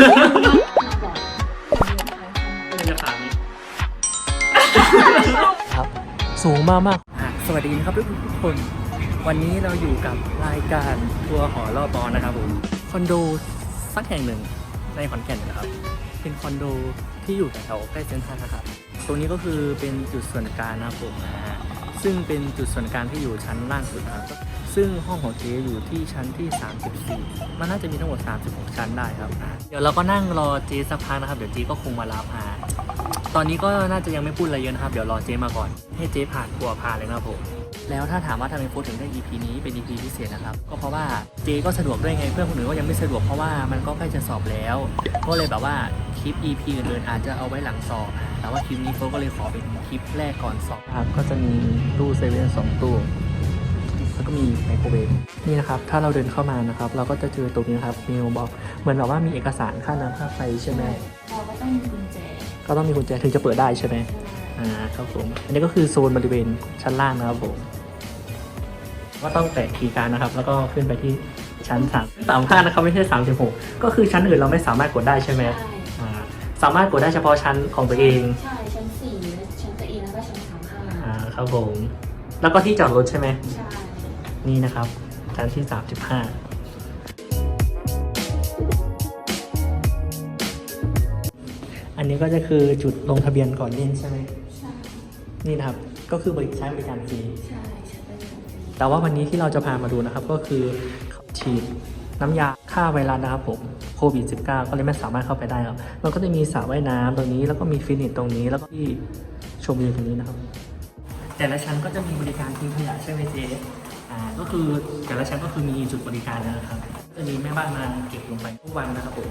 บรรยากาศนี้ครับ สูงมากมากอะสวัสดีนะครับทุกคน วันนี้เราอยู่กับรายการทัวร์หอรอบบอนะครับผม คอนโดสักแห่งหนึ่งในขอนแก่นนะครับ เป็นคอนโดที่อยู่แถวใกล้เซ็นทรัลนะครับ ตรงนี้ก็คือเป็นจุดส่วนกลางนะครับผมนะฮะซึ่งเป็นจุดส่วนกลางที่อยู่ชั้นล่างสุดนะครับ ซึ่งห้องของเจอยู่ที่ชั้นที่ 34 มันน่าจะมีทั้งหมด 36 ชั้นได้ครับ เดี๋ยวเราก็นั่งรอเจสักพักนะครับ เดี๋ยวเจก็คงมารับอะตอนนี้ก็น่าจะยังไม่พูดอะไรเยอะนะครับ เดี๋ยวรอเจมาก่อน ให้เจผ่านทัวร์พาเลยนะครับผม แล้วถ้าถามว่าทำไมโฟถึงได้ EP นี้เป็น EP พิเศษนะครับ ก็เพราะว่าเจก็สะดวกด้วยไง เพื่อนคนอื่นก็ยังไม่สะดวกเพราะว่ามันก็ใกล้จะสอบแล้ว ก็เลยแบบว่าคลิป EP อื่นๆอาจจะเอาไว้หลังสอบ แต่ว่าคลิปนี้โฟก็เลยขอเป็นคลิปแรกก่อนสอบครับก็จะมีตู้เซเว่นสองตู้ ก็มีไมโครเวฟนี่นะครับถ้าเราเดินเข้ามานะครับ เราก็จะเจอตรงนี้นะครับมีบอกเหมือนแบบว่ามีเอกสารค่าน้ำค่าไฟใช่ไหมเราก็ต้องมีกุญแจก็ต้องมีกุญแจถึงจะเปิดได้ใช่ไหมอ่าครับผมอันนี้ก็คือโซนบริเวณชั้นล่างนะครับผมก็ต้องแตะคีย์การดนะครับ แล้วก็ขึ้นไปที่ชั้นสามสามห้านะครับไม่ใช่สามสิบหกก็คือชั้นอื่นเราไม่สามารถกดได้ใช่ไหมใช่อ่าสามารถกดได้เฉพาะชั้นของตัวเองใช่ชั้นสี่ชั้นตัวเองแล้วก็ชั้นสามห้าอ่าครับผมแล้วก็ที่จอดรถใช่ไหมใช่ นี่นะครับชั้นที่สามสิบห้าอันนี้ก็จะคือจุดลงทะเบียนก่อนเล่นใช่ไหมใช่นี่นะครับ ก็คือบริใช้บริการฟรีใช่ใช่เป็นอย่างนี้แต่ว่าวันนี้ที่เราจะพามาดูนะครับ ก็คือฉีดน้ำยาฆ่าไวรัสนะครับผมโควิด -19 ก็เลยไม่สามารถเข้าไปได้ครับมันก็จะมีสระว่ายน้ำตรงนี้แล้วก็มีฟิตเนสตรงนี้แล้วก็ที่ชมวิวตรงนี้นะครับ แต่ละชั้นก็จะมีบริการทิ้งขยะใช่ไหมเจ๊อ่าก็คือแต่ละชั้นก็คือมีจุดบริการนะครับ จะมีแม่บ้านมาเก็บลงไปทุกวันนะครับผม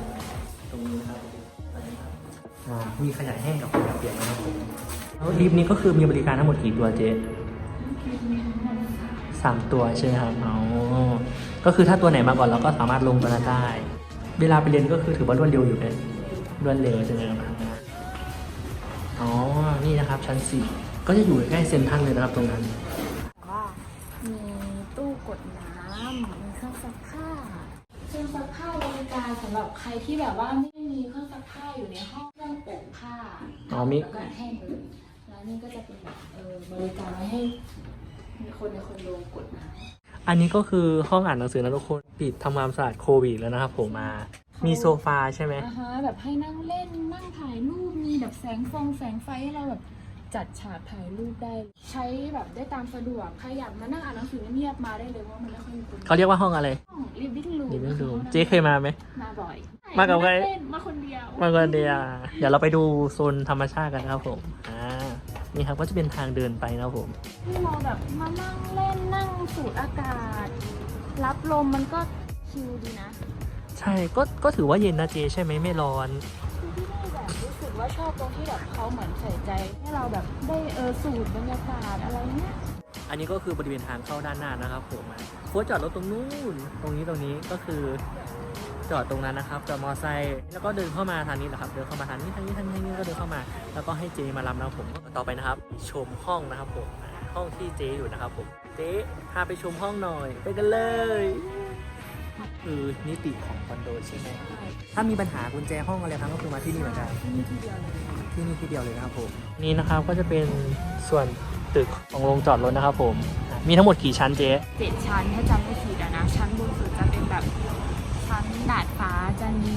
ตรงนี้ครับอ่ามีขยะแห้งกับขยะเปียกนะครับผมแล้วลิฟต์นี้ก็คือมีบริการทั้งหมดกี่ตัวเจ๊สามตัวใช่ไหมครับอ๋อก็คือถ้าตัวไหนมาก่อนเราก็สามารถลงตัวนั้นได้ เวลาไปเรียนก็คือถือว่ารวดเร็วอยู่เลยรวดเร็วใช่ไหมครับอ๋อ นี่นะครับชั้นสี่ ก็จะอยู่ใกล้เซ็นทรัลเลยนะครับตรงนั้นแต่ว่ามีตู้กดน้ำมีเครื่องซักผ้าเครื่องซักผ้าบริการสำหรับใครที่แบบว่าไม่มีเครื่องซักผ้าอยู่ในห้องเครื่องอบผ้าอ๋อมี แล้วก็แห้งเลยแล้วนี่ก็จะเป็นแบบเออบริการไว้ให้มีคนในคอนโดกดน้ำอันนี้ก็คือห้องอ่านหนังสือนะทุกคนปิดทำความสะอาดโควิดแล้วนะครับผมมา มีโซฟาใช่ไหม อ่าฮะแบบให้นั่งเล่นนั่งถ่ายรูปมีแบบแสงฟองแสงไฟให้เราแบบ จัดฉากถ่ายรูปได้ ใช้แบบได้ตามสะดวกใครอยากมานั่งอ่านหนังสือเงียบๆมาได้เลยเพราะว่ามันไม่ค่อยมีคนเขาเรียกว่าห้องอะไรห้องรีบวิ่งรูดีไม่ดูเจ๊เคยมาไหม มาบ่อยมากับใคร เล่นมาคนเดียวมากันเดียวเดี๋ยวเราไปดูโซนธรรมชาติกันนะครับผมอ่านี่ครับก็จะเป็นทางเดินไปนะครับผม ที่เราแบบมานั่งเล่นนั่งสูดอากาศ รับลมมันก็ชิลดีนะ ใช่ก็ก็ถือว่าเย็นนะเจใช่ไหมไม่ร้อนคือที่นี่แบบรู้สึก ว่าชอบตรงที่แบบเขาเหมือนใส่ใจ ให้เราแบบได้เออสูดบรรยากาศอะไรเงี้ยอันนี้ก็คือบริเวณทางเข้าด้านหน้านะครับผมโค้ชจอดรถตรงนู้นตรงนี้ตรงนี้ก็คือจอดตรงนั้นนะครับจอดมอไซค์แล้วก็เดินเข้ามาทางนี้แหละครับเดินเข้ามาทางนี้ทางนี้ทางนี้ทางนี้ก็เดินเข้ามา แล้วก็ให้เจมารับนะครับผมต่อไปนะครับ ชมห้องนะครับผมห้องที่เจอยู่นะครับผมเจพาไปชมห้องหน่อย ไปกันเลยคือนิติของ คอนโดใช่ไหมถ้ามีปัญหากุญแจห้องอะไรครับก็คือมาที่นี่เหมือนกันที่นี่ที่เดียวเลยที่นี่ที่เดียวเลยนะครับผมนี่นะครับก็จะเป็นส่วนตึกของโรงจอดรถนะครับ ผม มีทั้งหมดกี่ชั้นเจ๊เจ็ดชั้นถ้าจำไม่ผิดอะนะชั้นบนสุดจะเป็นแบบชั้นดาดฟ้าจะมี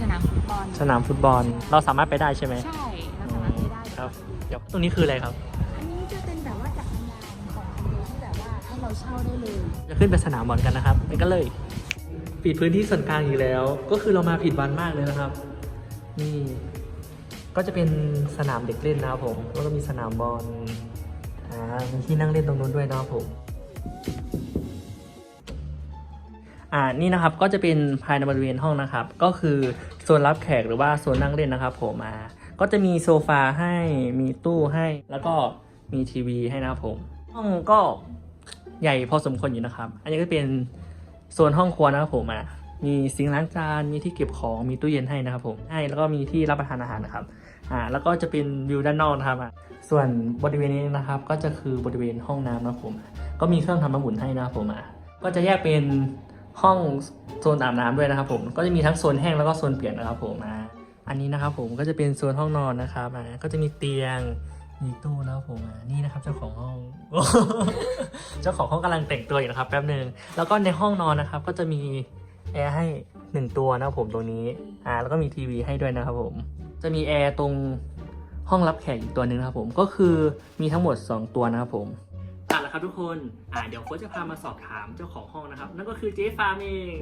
สนามฟุตบอล สนามฟุตบอลเราสามารถไปได้ใช่ไหมใช่เราสามารถไปได้ครับเดี๋ยวตรงนี้คืออะไรครับอันนี้จะเป็นแบบว่าจักรยานของคอนโดที่แบบว่าให้เราเช่าได้เลยจะขึ้นไปสนามบอลกันนะครับไปกันเลย ปิดพื้นที่ส่วนกลางอีกแล้ว ก็คือเรามาผิดวันมากเลยนะครับ นี่ ก็จะเป็นสนามเด็กเล่นนะครับผมแล้วก็มีสนามบอลอ่ามีที่นั่งเล่นตรงนู้นด้วยนะครับผมอ่านี่นะครับก็จะเป็นภายในบริเวณห้องนะครับ ก็คือโซนรับแขกหรือว่าโซนนั่งเล่นนะครับผมอ่าก็จะมีโซฟาให้มีตู้ให้ แล้วก็มีทีวีให้นะครับผม ห้องก็ใหญ่พอสมควรอยู่นะครับ อันนี้ก็เป็น โซนห้องครัวนะครับผมอะมีซิงล้างจาน มีที่เก็บของ มีตู้เย็นให้นะครับผมให้แล้วก็มีที่รับประทานอาหารนะครับ อ่า แล้วก็จะเป็นวิวด้านนอกนะครับอะส่วนบริเวณนี้นะครับ ก็จะคือบริเวณห้องน้ำนะครับผม ก็มีเครื่องทำน้ำอุ่นให้นะครับผมอะ ก็จะแยกเป็นห้องโซนอาบน้ำด้วยนะครับ ผม ก็จะมีทั้งโซนแห้งแล้วก็โซนเปียกนะครับ ผมอ่าอันนี้นะครับผมก็จะเป็นโซนห้องนอนนะครับอ่าก็จะมีเตียง มีตู้นะครับผมอ่านี่นะครับเจ้าของห้อง เจ้าของห้องกำลังแต่งตัวอยู่นะครับแป๊บหนึ่งแล้วก็ในห้องนอนนะครับ ก็จะมีแอร์ให้หนึ่งตัวนะครับผมตรงนี้อ่าแล้วก็มีทีวีให้ด้วยนะครับผม จะมีแอร์ตรงห้องรับแขกอีกตัวหนึ่งนะครับผมก็คือมีทั้งหมด 2 ตัวนะครับผมอะแล้วครับทุกคนอ่าเดี๋ยวโค้ชจะพามาสอบถามเจ้าของห้องนะครับ นั่นก็คือเจ๊ฟาร์มเอง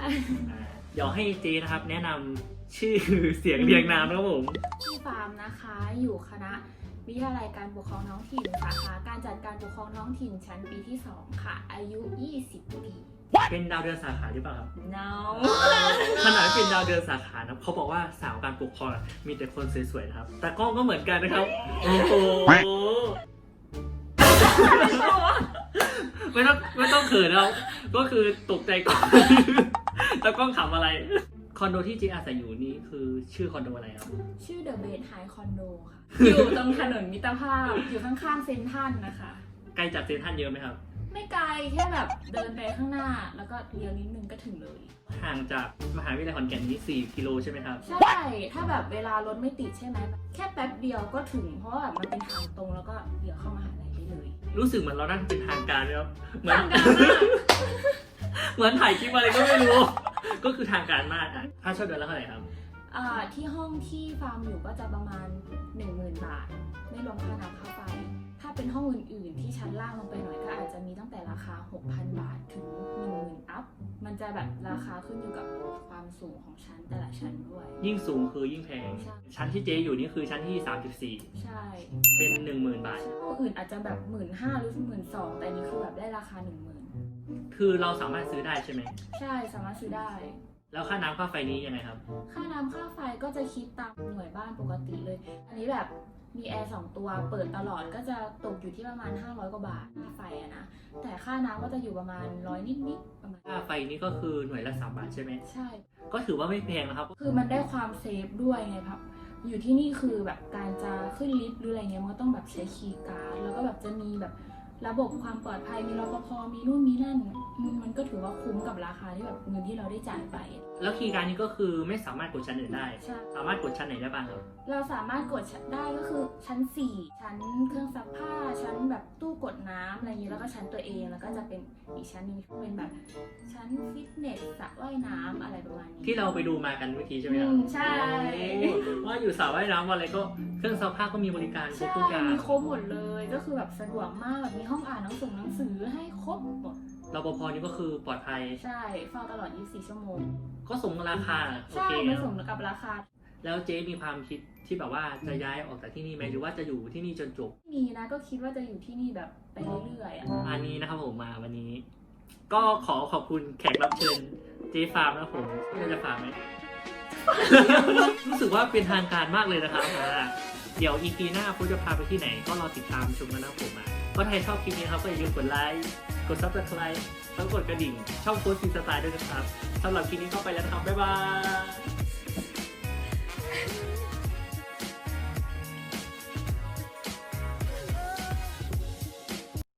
อ่าเดี๋ยวให้เจ๊นะครับ แนะนำชื่อเสียงเรียงนามนะครับผม ที่ฟาร์มนะคะ อยู่คณะวิทยาลัยการปกครองท้องถิ่นสาขาการจัดการปกครองท้องถิ่นชั้นปีที่ 2 ค่ะ อายุ 20 ปี เป็นดาวเดือนสาขาหรือเปล่าครับ no ขนาดเป็นดาวเดือนสาขานะเขาบอกว่าสาวการปกครองอะมีแต่คนสวยๆนะครับ แต่กล้องก็เหมือนกันนะครับ โอ้โห ไม่ต้องไม่ต้องเขินนะครับก็คือตกใจก่อนแล้วกล้องขำอะไร คอนโดที่เจอาศัยอยู่นี่คือชื่อคอนโดอะไรครับ ชื่อ The Base High Condo ค่ะ อยู่ตรงถนนมิตรภาพ อยู่ข้างๆเซนทรันนะคะ ไกลจากเซนทรันเยอะไหมครับ ไม่ไกลแค่แบบเดินไปข้างหน้า แล้วก็เลี้ยวนิดนึงก็ถึงเลย ห่างจากมหาวิทยาลัยขอนแก่นนี้4กิโลใช่ไหมครับ ใช่ ถ้าแบบเวลารถไม่ติดใช่ไหม แค่แป๊บเดียวก็ถึง เพราะว่าแบบมันเป็นทางตรงแล้วก็เดี๋ยวเข้ามหาลัยได้ เลยรู้สึกเหมือนเรานั่งเป็นทางการเลยครับเหมือนทางการมากเหมือนถ่ายคลิปอะไรก็ไม่รู้ ก็คือทางการมากอะค่าเช่าเดือนละเท่าไหร่ครับ อ่าที่ห้องที่ฟาร์มอยู่ก็จะประมาณ 10,000 บาท ไม่รวมค่าน้ำค่าไฟ ถ้าเป็นห้องอื่นๆ ที่ชั้นล่างลงไปหน่อยก็อาจจะมีตั้งแต่ราคา 6,000 บาทถึง10,000อัพ มันจะแบบราคาขึ้นอยู่กับความสูงของชั้นแต่ละชั้นด้วย ยิ่งสูงคือยิ่งแพง ใช่ ชั้นที่เจอยู่นี่คือชั้นที่ ใช่34 เป็น 10,000 บาท ห้องอื่นอาจจะแบบหมื่นห้าหรือหมื่นสองแต่นี่คือแบบได้ราคาหนึ่งหมื่นคือเราสามารถซื้อได้ใช่ไหม ใช่สามารถซื้อได้ แล้วค่าน้ำค่าไฟนี้ยังไงครับ ค่าน้ำค่าไฟก็จะคิดตามหน่วยบ้านปกติเลย อันนี้แบบ มีแอร์สองตัวเปิดตลอดก็จะตกอยู่ที่ประมาณ 500 กว่าบาทค่าไฟอะนะ แต่ค่าน้ำก็จะอยู่ประมาณร้อยนิดๆประมาณ ค่าไฟนี้ก็คือหน่วยละ3บาทใช่ไหม ใช่ ก็ถือว่าไม่แพงนะครับ คือมันได้ความเซฟด้วยไงครับ อยู่ที่นี่คือแบบการจะขึ้นลิฟต์หรืออะไรเงี้ยมันก็ต้องแบบใช้คีย์การ์ดแล้วก็แบบจะมีแบบระบบความปลอดภัยมีรปภมีนู่นมีนั่นอืมมันก็ถือว่าคุ้มกับราคาที่แบบเงินที่เราได้จ่ายไป แล้วคีย์การดนี้ก็คือไม่สามารถกดชั้นอื่นได้ ใช่ สามารถกดชั้นไหนได้บ้างครับ เราสามารถกดชั้นได้ก็คือชั้น 4 ชั้นเครื่องซักผ้า ชั้นแบบตู้กดน้ำอะไรอย่างนี้แล้วก็ชั้นตัวเองแล้วก็จะเป็นอีกชั้นหนึงเป็นแบบชั้นฟิตเนสสระว่ายน้ำอะไรประมาณนี้ ที่เราไปดูมากันเมื่อกี้ใช่ไหมคอืรับมใช่ โอ้ว่าอยู่สระว่ายน้ำอะไรก็เครื่องซักผ้าก็มีบริการครบใช่ทุกอย่างมีครบหมดเลยก็คือแบบสะดวกมากแบบมีห้องอ่านหนังสือหนังสือให้ครบหมด รปภนี่ก็คือปลอดภัย ใช่เฝ้าตลอด 24 ชั่วโมง ก็สมราคาโอใช่เคมันคสรับมกับราคา แล้วเจ๊มีความคิดที่แบบว่าจะย้ายออกจากที่นี่ไหมหรือว่าจะอยู่ที่นี่จนจบ มีนะก็คิดว่าจะอยู่ที่นี่แบบไปเรื่อยๆอะ อันนี้นะครับผมมาวันนี้ ก็ขอขอบคุณแขกรับเชิญเจ๊ฟาร์มนะครับผมที่เราจะฟาร์มไหม รู้สึกว่าเป็นทางการมากเลยนะครับอ่าเดี๋ยวอีพีหน้าผมจะพาไปที่ไหนก็รอติดตามชมกันนะครับผมอะก็ถ้าใครชอบคลิปนี้นะครับก็อย่าลืมกดไลค์ กดซับสไครต์แล้วกดกระดิ่ง ช่องโพสต์ฟีสไตล์ด้วยนะครับสำหรับคลิปนี้เข้าไปแล้วนะครับบ๊ายบาย